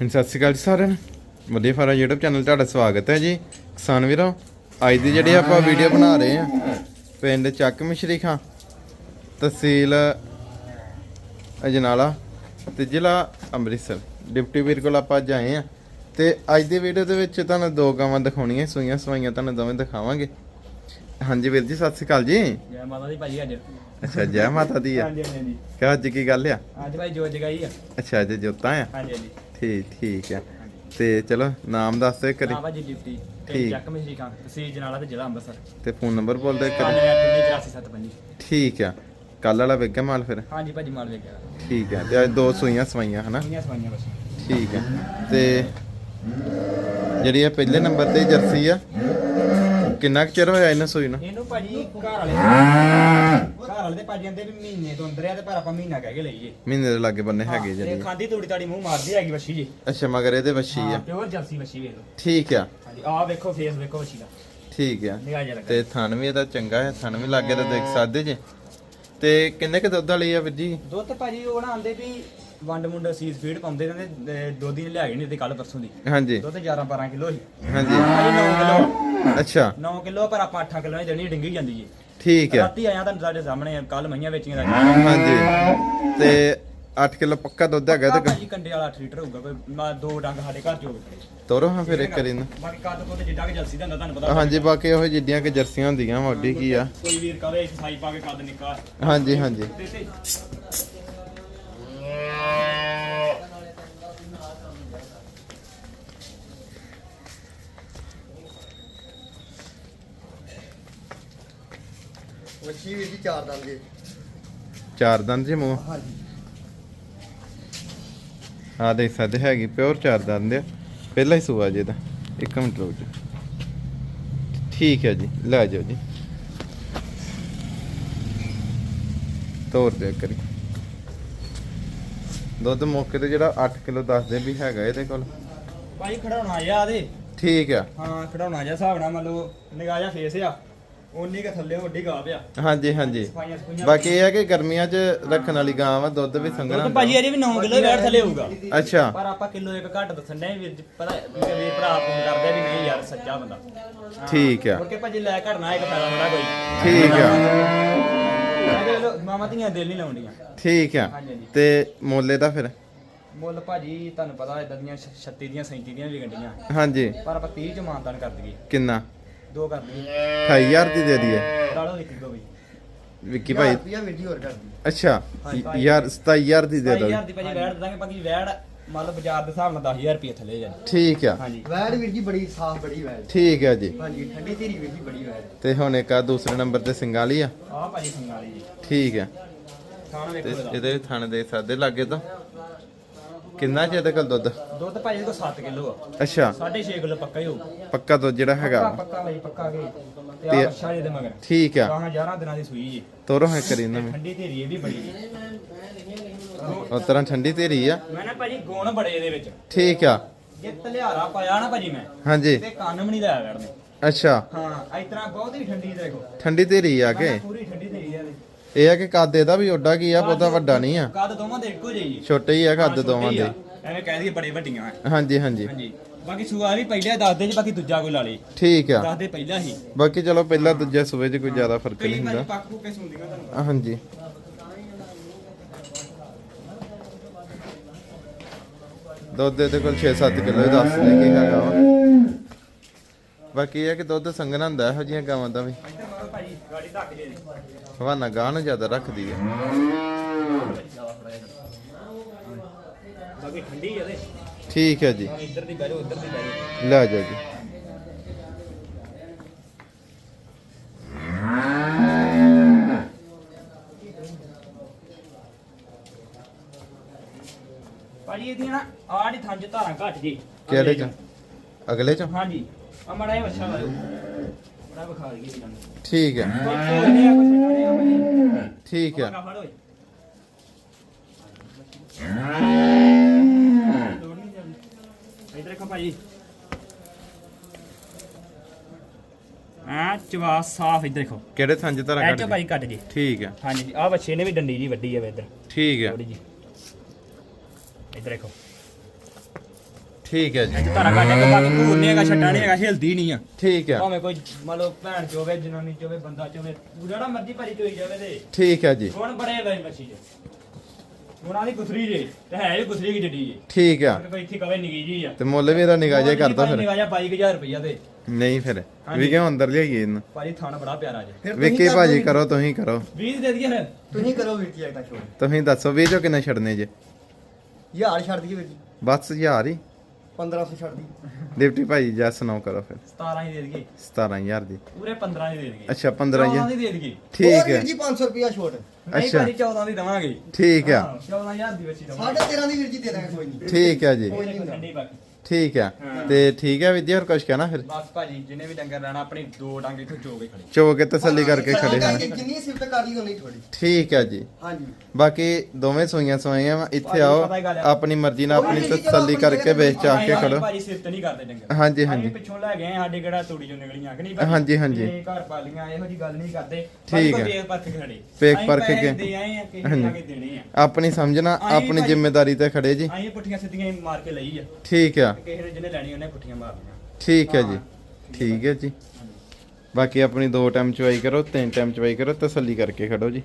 ਹਾਂਜੀ ਸਤਿ ਸ਼੍ਰੀ ਅਕਾਲ ਜੀ ਸਾਰਿਆਂ ਨੂੰ। ਵਧੀਆ ਫਾਰਮ YouTube ਚੈਨਲ 'ਤੇ ਤੁਹਾਡਾ ਸਵਾਗਤ ਹੈ ਜੀ। ਕਿਸਾਨ ਵੀਰੋ ਅੱਜ ਦੀ ਜਿਹੜੀ ਆਪਾਂ ਵੀਡੀਓ ਬਣਾ ਰਹੇ ਹਾਂ ਪਿੰਡ ਚੱਕ ਮਿਸ਼ਰੀ ਖਾਂ ਤਹਿਸੀਲ ਅਜਨਾਲਾ ਤੇ ਜ਼ਿਲ੍ਹਾ ਅੰਮ੍ਰਿਤਸਰ। ਡਿਪਟੀ ਵੀਰ ਕੋਲ ਆਪਾਂ ਅੱਜ ਆਏ ਆ ਤੇ ਅੱਜ ਦੀ ਵੀਡੀਓ ਦੇ ਵਿੱਚ ਤੁਹਾਨੂੰ ਦੋ ਗਾਵਾਂ ਦਿਖਾਉਣੀਆਂ ਸੂਈਆਂ ਸਵਾਈਆਂ ਤੁਹਾਨੂੰ ਦੋਵੇਂ ਦਿਖਾਵਾਂਗੇ। ਹਾਂਜੀ ਵੀਰ ਜੀ ਸਤਿ ਸ਼੍ਰੀ ਅਕਾਲ ਜੀ। ਜੈ ਮਾਤਾ ਦੀ ਭਾਜੀ ਅੱਜ। ਅੱਛਾ ਜੈ ਮਾਤਾ ਦੀ ਆ। ਹਾਂਜੀ ਹਾਂਜੀ ਕਿਹਾ ਅੱਜ ਕੀ ਗੱਲ ਆ? ਅੱਜ ਭਾਈ ਜੋ ਜਗਾਈ ਆ। ਅੱਛਾ ਅੱਜ ਜੋਤਾਂ ਆ। ਹਾਂਜੀ ਹਾਂਜੀ। ਠੀਕ ਠੀਕ ਆ। ਤੇ ਚਲੋ ਨਾਮ ਦੱਸ ਦਿਓ ਕਰੀ ਡਿਪਟੀ ਠੀਕ। ਚੱਕ ਮਸ਼ਰੀ ਖਾਂ ਤਹਿਸੀਲ ਜਨਾਲਾ ਤੇ ਜ਼ਿਲ੍ਹਾ ਅੰਮ੍ਰਿਤਸਰ। ਤੇ ਫੋਨ ਨੰਬਰ ਬੋਲ ਦਿਓ ਕਰੀ 988475 ਠੀਕ ਆ। ਕੱਲ ਵਾਲਾ ਵੇਗਾ ਮਾਲ ਫਿਰ? ਹਾਂਜੀ ਭਾਜੀ ਮਾਲ ਵੇਖਿਆ। ਠੀਕ ਆ। ਤੇ ਅੱਜ ਦੋ ਸੂਈਆਂ ਸਵਾਈਆਂ ਹਨਾ? ਕਿੰਨੀਆਂ ਸਵਾਈਆਂ ਬਸ। ਠੀਕ ਆ। ਤੇ ਜਿਹੜੀ ਆ ਪਹਿਲੇ ਨੰਬਰ ਤੇ ਜਰਸੀ ਆ ਕਿੰਨਾ ਕੁ ਚਿਰ ਹੋਇਆ ਇਹਨਾਂ ਸੂਈ ਨੂੰ? ਇਹਨੂੰ ਭਾਜੀ ਘਰ ਵਾਲੇ ਵਾਲੇ ਤੇ ਭਾਜੀ ਕਹਿੰਦੇ ਵੀ ਮਹੀਨੇ ਤੋਂ ਅੰਦਰ ਆ ਤੇ ਪਰ ਆਪਾਂ ਮਹੀਨਾ ਕਹਿ ਕੇ ਲਈਏ। ਮਹੀਨੇ ਦੇ ਲਾਗੇ ਬੰਨੇ ਹੈਗੇ ਜਿਹੜੀ ਖਾਂਦੀ ਤੂੜੀ ਤਾੜੀ ਮੂੰਹ ਮਾਰਦੀ ਹੈਗੀ ਵੱਛੀ ਜੀ। ਅੱਛਾ ਮਗਰ ਇਹਦੇ ਵੱਛੀ ਆ। ਪਿਓਰ ਜਰਸੀ ਵੱਛੀ ਵੇਖ ਲਓ। ਠੀਕ ਆ। ਹਾਂਜੀ ਆਹ ਵੇਖੋ ਫੇਸ ਵੇਖੋ ਵੱਛੀ ਦਾ। ਠੀਕ ਆ। ਤੇ ਥਣ ਵੀ ਇਹਦਾ ਚੰਗਾ ਹੈ ਥਣ ਵੀ ਲਾਗੇ ਤਾਂ ਦੇਖ ਸਕਦੇ ਜੇ। ਤੇ ਕਿੰਨੇ ਕੁ ਦੁੱਧ ਵਾਲੀ ਆ ਵੀਰ ਜੀ? ਦੁੱਧ ਭਾਜੀ ਉਹ ਨਾ ਆਂਦੇ ਵੀ ਵੰਡ ਮੁੰਡਾ ਸੀਜ਼ ਫੀਡ ਪਾਉਂਦੇ ਰਹਿੰਦੇ ਦੁੱਧ ਹੀ ਲਿਆ ਗਏ ਨਹੀਂ ਤੇ ਕੱਲ ਪਰਸੋਂ ਦੀ। ਹਾਂਜੀ। ਦੁੱਧ 11 12 ਕਿਲੋ ਸੀ। ਹਾਂਜੀ। ਭਾਜੀ 9 ਕਿਲੋ। ਅੱਛਾ। 9 ਕਿਲੋ ਪਰ ਆਪਾਂ 8 ਕਿਲੋ ਦੀ ਦੇਣੀ ਡਿੰਗੀ ਜਾਂਦੀ ਏ ਠੀਕ ਆ ਰਾਤੀ ਆਇਆ ਤੁਹਾਨੂੰ ਸਾਡੇ ਸਾਹਮਣੇ ਕੱਲ ਮਈਆਂ ਵੇਚੀਆਂ ਦਾ ਹਾਂਜੀ। ਤੇ 8 ਕਿਲੋ ਪੱਕਾ ਦੁੱਧ ਹੈਗਾ ਤੇ ਭਾਜੀ ਕੰਡੇ ਵਾਲਾ 8 ਲੀਟਰ ਹੋਊਗਾ ਕੋਈ ਮੈਂ ਦੋ ਡੰਗ ਸਾਡੇ ਘਰ ਹੋਵੇ ਤੋਰੋ ਹਾਂ ਫਿਰ ਇੱਕ ਵਾਰੀ ਨਾ। ਬਾਕੀ ਕੱਦ ਕੋਤੇ ਜਿੱਡਾ ਕਿ ਜਲਸੀ ਦਾ ਹੁੰਦਾ ਤੁਹਾਨੂੰ ਪਤਾ ਹਾਂਜੀ ਬਾਕੀ ਉਹ ਜਿੱਡੀਆਂ ਕਿ ਜਰਸੀਆਂ ਹੁੰਦੀਆਂ ਵਾਡੀ ਕੀ ਆ। ਕੋਈ ਵੀਰ ਇੱਕ ਸਾਈ ਪਾ ਕੇ ਕੱਦ ਨਿੱਕਾ। ਹਾਂਜੀ ਹਾਂਜੀ। ਵੱਛੀ ਵੀਰ ਜੀ ਚਾਰ ਦੰਦ ਜੀ। ਚਾਰ ਦੰਦ ਜੀ ਮੂੰਹ? ਹਾਂਜੀ। ਆ ਦੇਖ ਸਕਦੇ ਹੈਗੀ ਪਿਓਰ ਚਾਰ ਦੰਦ ਆ। ਪਹਿਲਾ ਹੀ ਸੂਆ ਜੇ ਦਾ ਇੱਕ ਮਿੰਟ ਰੁਕ ਜਾ ਠੀਕ ਹੈ ਜੀ ਲੈ ਜਾਓ ਜੀ। ਤੋਰ ਦੇ ਕਰੀ ਦੁੱਧ ਮੌਕੇ ਤੇ ਜਿਹੜਾ 8 ਕਿਲੋ ਦੱਸਦੇ ਵੀ ਹੈਗਾ ਇਹਦੇ ਕੋਲ। ਖੜਾਉਣਾ ਦੇ। ਠੀਕ ਆ। ਹਾਂ ਖੜਾਉਣਾ ਜਾ ਹਿਸਾਬ ਨਾਲ ਮੰਨ ਲਓ ਨਿਗਾਹ ਜਾ ਫੇਸ ਆ। ਉਨੀ ਕ ਥੱਲੇ ਵੱਡੀ ਗਾਹ ਪਿਆ। ਹਾਂਜੀ ਹਾਂਜੀ। ਸਫਾਈਆਂ ਸਫੂਈਆਂ ਬਾਕੀ ਇਹ ਹੈ ਕਿ ਗਰਮੀਆਂ 'ਚ ਰੱਖਣ ਵਾਲੀ ਗਾਂ ਵਾ ਦੁੱਧ ਵੀ ਸੰਘਣਾ ਦੁੱਧ ਭਾਜੀ ਅਜੇ ਵੀ 9 ਕਿਲੋ ਵੈਟ ਥੱਲੇ ਹੋਊਗਾ। ਅੱਛਾ। ਪਰ ਆਪਾਂ ਕਿਲੋ ਇੱਕ ਘੱਟ ਦੱਸਣ ਦੇ ਵੀਰ ਜੀ, ਪਤਾ ਵੀਰ ਵੀਰ ਭਰਾ ਫੋਨ ਕਰਦੇ ਵੀ ਨਹੀਂ ਯਾਰ ਸੱਚਾ ਬੰਦਾ। ਠੀਕ ਆ। ਕਿਉਂਕਿ ਭਾਜੀ ਲੈ ਘੜਨਾ ਇੱਕ ਫਾਇਦਾ ਥੋੜਾ ਕੋਈ। ਠੀਕ ਆ। ਮਾਮਾ ਧੀਆਂ ਦਿਲ ਨਹੀਂ ਲਾਉਂਦੀਆਂ। ਠੀਕ ਆ। ਤੇ ਮੋਲੇ ਦਾ ਫਿਰ? ਮੁੱਲ ਭਾਜੀ ਤੁਹਾਨੂੰ ਪਤਾ ਇਦਾਂ ਦੀਆਂ 36 ਦੀਆਂ 37 ਦੀਆਂ ਵੀ ਗੰਡੀਆਂ ਹਾਂਜੀ। ਪਰ ਆਪਾਂ 30 ਚ ਮਾਨਦਾਨ ਕਰ ਦਈਏ। ਕਿੰਨਾ? ਦੋ ਕਰ ਦਈਏ 28000 ਦੀ ਦੇ ਦਈਏ। ਦੋ ਬਈ ਵਿੱਕੀ ਭਾਈ। ਰੁਪਿਆ ਹੋਰ ਅੱਛਾ। ਯਾਰ 27000 ਦੀ ਦੇ ਦੋ 20000 ਦੀ ਭਾਜੀ ਵੈੜ ਦਾਂਗੇ ਬਾਕੀ ਵੈੜ ਮੰਨ ਲਓ ਬਾਜ਼ਾਰ ਦੇ ਹਿਸਾਬ ਨਾਲ 10000 ਰੁਪਏ ਥੱਲੇ ਜਾ ਠੀਕ ਆ। ਹਾਂਜੀ। ਵੈੜ ਵੀਰ ਜੀ ਬੜੀ ਸਾਫ਼ ਬੜੀ ਵੈੜ। ਠੀਕ ਆ ਜੀ। ਹਾਂਜੀ ਠੰਡੀ ਧੀਰੀ ਵੀਰ ਜੀ ਬੜੀ ਵੈੜ। ਤੇ ਹੁਣ ਇੱਕ ਆ ਦੂਸਰੇ ਨੰਬਰ ਤੇ ਸਿੰਗਾਲੀ ਆ। ਆਹ ਭਾਜੀ ਸੰਗਾਲੀ ਜੀ। ਠੀਕ ਆ। ਖਾਣਾ ਤੇ ਵੇਖੋ ਇਹਦਾ ਇਹਦੇ ਥਣ ਦੇ ਸਾਦੇ ਲੱਗੇ ਤਾਂ। ਕਿੰਨਾ ਚ ਇਹਦੇ ਕੋਲ ਦੁੱਧ? ਦੁੱਧ ਭਾਜੀ ਇਹਦੇ ਕੋਲ 7 ਕਿਲੋ ਆ। ਅੱਛਾ। 6.5 ਕਿਲੋ ਪੱਕਾ ਹੀ ਹੋਊ ਪੱਕਾ ਦੁੱਧ ਜਿਹੜਾ ਹੈਗਾ। ਪੱਕਾ ਭਾਈ ਪੱਕਾ ਗਈ ਤੇ ਤੇ- ਅੱਛਾ ਇਹਦੇ ਮਗਰ। ਠੀਕ ਆ। ਗਾਹਾਂ 11 ਦਿਨਾਂ ਦੀ ਸੂਈ ਜੀ। ਤੋਰੋ ਹੈ ਕਰੀ ਇਹਨਾਂ ਵਿੱਚ ਠੰਡੀ ਧੀਰੀ ਇਹ ਵੀ ਬੜੀ ਜੀ। ਉਹ ਤਰ੍ਹਾਂ ਠੰਡੀ ਤੇਰੀ ਆ। ਮੈਂ ਨਾ ਭਾਜੀ ਗੁਣ ਬੜੇ ਇਹਦੇ ਵਿੱਚ। ਠੀਕ ਆ। ਜੇ ਤਲਿਆਰਾ ਪਾਇਆ ਨਾ ਭਾਜੀ ਮੈਂ। ਹਾਂਜੀ। ਤੇ ਕੰਨ ਵੀ ਨਹੀਂ ਲਾਇਆ ਕਰਨੇ। ਅੱਛਾ। ਹਾਂ ਇਸ ਤਰ੍ਹਾਂ ਬਹੁਤ ਹੀ ਠੰਡੀ ਦੇਖੋ ਠੰਡੀ ਤੇਰੀ ਆ ਕੇ। ਪੂਰੀ। ਇਹ ਆ ਕਿ ਕੱਦ ਇਹਦਾ ਵੀ ਓਡਾ ਕੀ ਆ ਬਹੁਤਾ ਵੱਡਾ ਨਹੀਂ ਆ। ਕੱਦ ਦੋਵਾਂ ਦੇ ਇੱਕੋ ਜਿਹੀ ਜੀ। ਛੋਟੇ ਹੀ ਆ ਕੱਦ ਦੋਵਾਂ ਦੇ। ਐਵੇਂ ਕਹਿ ਦਈਏ ਬੜੇ ਵੱਡੀਆਂ ਆ। ਹਾਂਜੀ ਹਾਂਜੀ। ਹਾਂਜੀ। ਬਾਕੀ ਸੂਆ ਵੀ ਪਹਿਲਾਂ ਦੱਸ ਦੇ ਜੀ ਬਾਕੀ ਦੂਜਾ ਕੋਈ ਲਾ ਲਈ ਠੀਕ ਆ। ਦੱਸ ਦੇ ਪਹਿਲਾਂ ਹੀ। ਬਾਕੀ ਚਲੋ ਪਹਿਲਾਂ ਦੂਜੇ ਸੂਬੇ 'ਚ ਕੋਈ ਜ਼ਿਆਦਾ ਫ਼ਰਕ ਨਹੀਂ ਹੁੰਦਾ। ਪੱਕ ਪੁੱਕੇ ਸੁਣਦੀਆਂ ਤੁਹਾਨੂੰ। ਹਾਂਜੀ। ਦੁੱਧ ਇਹਦੇ ਕੋਲ 6-7 ਕਿਲੋ ਦੱਸ ਦੇ ਕੀ ਹੈਗਾ ਵਾ। ਬਾਕੀ ਇਹ ਕਿ ਦੁੱਧ ਸੰਘਣਾ ਹੁੰਦਾ ਇਹੋ ਜਿਹੀਆਂ ਗਾਵਾਂ ਦਾ ਵੀ। ਗਾੜੀ ਧੱਕ ਜੇ ਦੀ ਹਵਾਨਾ ਗਾਂ ਨੂੰ ਜ਼ਿਆਦਾ ਰੱਖਦੀ ਹੈ ਬਾਕੀ ਠੰਡੀ ਆ ਤੇ। ਠੀਕ ਹੈ ਜੀ। ਹੁਣ ਇੱਧਰ ਦੀ ਬੈਠੋ ਉੱਧਰ ਦੀ ਬੈਠੋ ਲੈ ਜਾਓ ਜੀ। ਭਾਜੀ ਇਹਦੀਆਂ ਨਾ ਦੀ ਥੰਜ ਧਾਰਾਂ ਘੱਟ ਜੀ। ਕਿਹੜੇ ਚ? ਅਗਲੇ ਚ? ਹਾਂਜੀ। ਆ ਮੜਾ ਇਹ ਵੱਛਾ ਲਾਓ ਵਿਖਾ ਤੁਹਾਨੂੰ ਠੀਕ ਹੈ। ਠੀਕ ਹੈ। ਆ ਇਧਰ ਦੇਖੋ ਭਾਜੀ। ਚਵਾ ਸਾਫ਼ ਇਧਰ ਦੇਖੋ। ਕਿਹੜੇ ਥੰਜ ਧਾਰਾ ਐ ਕੱਢ ਚੋ ਕੇ? ਭਾਜੀ ਕੱਟ ਜੀ ਠੀਕ ਹੈ। ਹਾਂਜੀ ਆ ਬੱਚੇ ਨੇ ਵੀ ਡੰਡੀ ਜੀ ਵੱਡੀ ਆ ਵੇ ਇਧਰ। ਠੀਕ ਹੈ। ਥੋੜੀ ਜੀ ਇਧਰ ਦੇਖੋ। ਠੀਕ ਹੈ ਜੀ। ਧਾਰਾ ਕੱਢ ਕੇ ਬਾਕੀ ਘੂਰ ਨਹੀਂ ਹੈਗਾ ਛੱਡਾ ਨਹੀਂ ਹੈਗਾ ਹਿਲਦੀ ਨਹੀਂ ਆ। ਠੀਕ ਹੈ। ਭਾਵੇਂ ਕੋਈ ਮੰਨ ਲਓ ਭੈਣ ਚ ਹੋਵੇ ਜਨਾਨੀ ਚ ਹੋਵੇ ਬੰਦਾ ਚ ਹੋਵੇ ਜਿਹੜਾ ਮਰਜ਼ੀ ਭਾਜੀ ਚੋਈ ਜਾਵੇ ਤੇ। ਠੀਕ ਹੈ ਜੀ। ਹੁਣ ਬੜੇ ਬਈ ਮੱਛੀ ਚ। ਉਹਨਾਂ ਦੀ ਗੁਸਰੀ ਜੇ ਤੇ ਹੈ ਵੀ ਗੁਸਰੀ ਕੀ ਜੱਡੀ ਜੇ। ਠੀਕ ਆ। ਕੋਈ ਇੱਥੇ ਕਵੇ ਨਿਗੀ ਜੀ ਆ। ਤੇ ਮੁੱਲ ਵੀ ਇਹਦਾ ਨਿਗਾਹ ਜਿਹਾ ਕਰਦਾ ਫਿਰ। ਨਿਗਾਹ ਜਿਹਾ 22000 ਰੁਪਇਆ ਦੇ ਨਹੀਂ ਫਿਰ। ਵੀ ਕਿਉਂ ਅੰਦਰ ਲਿਆਈਏ ਇਹਨੂੰ? ਭਾਜੀ ਥਾਣਾ ਬੜਾ ਪਿਆਰਾ ਜੇ। ਵਿੱਕੀ ਕਰ ਭਾਜੀ ਕਰੋ ਤੁਸੀਂ ਕਰੋ। 20 ਦੇ ਦਈਏ ਫਿਰ। ਤੁਸੀਂ ਕਰੋ ਵੀਰ ਜੀ ਇੱਕ ਤਾਂ ਛੋੜ ਤੁਸੀਂ ਦੱਸੋ ਵੀ ਜੋ ਕਿੰਨੇ ਛੱਡਨੇ ਜੇ? ਯਾਰ ਛੱਡ ਦਈਏ ਵੀਰ ਜੀ। ਬਸ ਹਜ਼ਾਰ ਹੀ। 1500 ਛੱਡ ਦੀ। ਡਿਪਟੀ ਭਾਈ ਜੱਸ ਸੁਣਾਓ ਕਰੋ ਫਿਰ। 17 ਹੀ ਦੇ ਦਈਏ 17000 ਦੀ। ਪੂਰੇ 15 ਹੀ ਦੇ ਦਈਏ ਅੱਛਾ 14 15000 ਦੀ ਦੇ ਦਈਏ ਠੀਕ ਹੋਰ ਵੀਰ ਹੈ ਜੀ 500 ਰੁਪਿਆ ਨਹੀਂ ਅੱਛਾ। ਭਾਜੀ 14 ਦੀ ਦਵਾਂਗੇ। ਠੀਕ ਆ 14000 ਦੀ ਬੱਚੀ ਦਵਾਂਗੇ। ਸਾਢੇ 13 ਦੀ ਵੀਰ ਜੀ ਦੇ ਦਾਂਗੇ ਕੋਈ ਨਹੀਂ। ਠੀਕ ਆ ਜੀ। ਕੋਈ ਨਹੀਂ ਠੰਡੀ ਬਾਕੀ ਠੀਕ ਆ ਹਾਂ। ਤੇ ਠੀਕ ਆ ਵਿਦਿਆ ਹੋਰ ਕੁਝ ਕਹਿਣਾ ਫਿਰ? ਬਸ ਭਾਜੀ ਜਿਹਨੇ ਵੀ ਡੰਗਰ ਲੈਣਾ ਆਪਣੀ ਦੋ ਡੰਗ ਇੱਥੋਂ ਚੋ ਕੇ ਖੜੇ। ਚੋ ਕੇ ਤਸੱਲੀ ਕਰਕੇ ਖੜੇ ਹਨ ਜਿੰਨੀ ਸਿਫਤ ਕਰ ਲਈ ਉਨੀ ਥੋੜੀ ਠੀਕ ਆ ਜੀ। ਹਾਂਜੀ। ਬਾਕੀ ਦੋਵੇਂ ਸੂਈਆਂ ਸੂਈਆਂ ਵਾ ਇੱਥੇ ਭਾਜੀ, ਆਓ ਹੀ। ਆਪਣੀ ਮਰਜ਼ੀ ਨਾਲ ਆਪਣੀ ਤਸੱਲੀ ਕਰਕੇ ਵੇਚ ਚਾ ਕੇ ਖੜੋ। ਭਾਜੀ ਸਿਫਤ ਨਹੀਂ ਕਰਦੇ ਡੰਗਰ। ਹਾਂਜੀ, ਹਾਂਜੀ। ਅਸੀਂ ਪਿੱਛੋਂ ਲੈ ਗਏ ਆ, ਸਾਡੇ ਕਿਹੜਾ ਤੂੜੀ ਚੋਂ ਨਿਕਲੀਆਂ ਕਿ ਨਹੀਂ ਹਾਂਜੀ, ਹਾਂਜੀ। ਇਹ ਘਰ ਪਾਲੀਆਂ ਇਹੋ ਜੀ ਗੱਲ ਨਹੀਂ ਕਰਦੇ। ਠੀਕ ਹੈ। ਵੇਖ ਪਰਖ ਖੜੇ। ਵੇਖ ਅਸੀਂ ਪਰਖ ਪੈਸੇ ਕੇ। ਦੇ ਆਏ ਆ ਹਾਂਜੀ। ਕੇ ਦੇਣੇ ਆ। ਆਪਣੀ ਸਮਝਣਾ ਆਪਣੀ ਭਾਜੀ- ਜ਼ਿੰਮੇਵਾਰੀ ਤੇ ਖੜੇ ਜੀ। ਅਸੀਂ ਪੁੱਠੀਆਂ ਸਿੱਧੀਆਂ ਹੀ ਮਾਰ ਕੇ ਲਈ ਆ। ਠੀਕ ਆ ਕਿਸੇ ਨੇ ਜਿਹਨੇ ਲੈਣੀ ਉਹਨੇ ਪੁੱਠੀਆਂ ਮਾਰਨੀਆਂ ਠੀਕ ਹੈ ਜੀ। ਠੀਕ ਹੈ ਜੀ। ਬਾਕੀ ਆਪਣੀ ਦੋ ਟਾਈਮ ਚਵਾਈ ਕਰੋ ਤਿੰਨ ਟਾਈਮ ਚਵਾਈ ਕਰੋ ਤਸੱਲੀ ਕਰਕੇ ਖੜੋ ਜੀ।